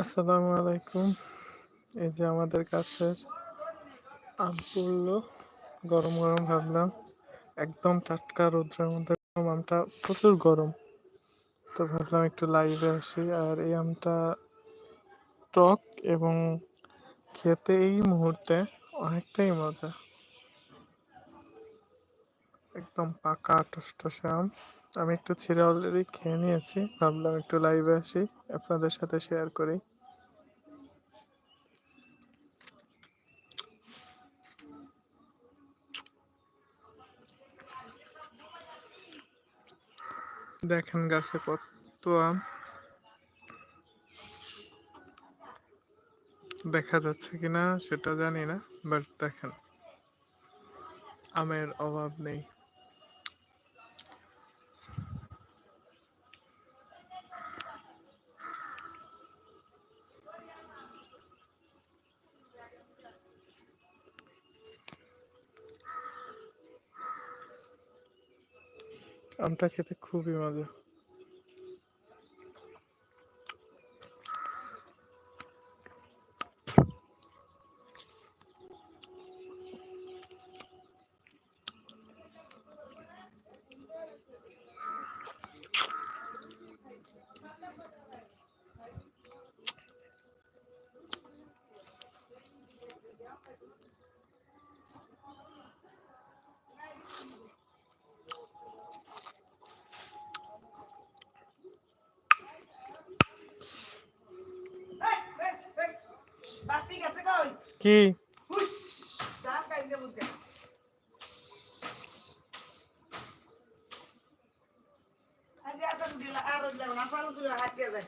আসসালামু আলাইকুম। এই যে আমাদের কাছের আম পড়ল গরম গরম ভাবলাম, একদম টাটকা রোদ্রের মধ্যে আমটা, প্রচুর গরম। তো ভাবলাম একটু লাইভে আসি, আর এই আমটা টক এবং খেতে এই মুহূর্তে অনেকটাই মজা। একদম পাকা টসটসে আম। আমি একটু ছিঁড়ে অলরেডি খেয়ে নিয়েছি। ভাবলাম একটু লাইভে আসি, আপনাদের সাথে শেয়ার করি। দেখেন গাছে কত আম। দেখা যাচ্ছে কিনা সেটা জানি না বাট দেখেন। আমের অভাব নেই। আমটা খেতে খুবই মজা কি? আর হাত দিয়ে যায়।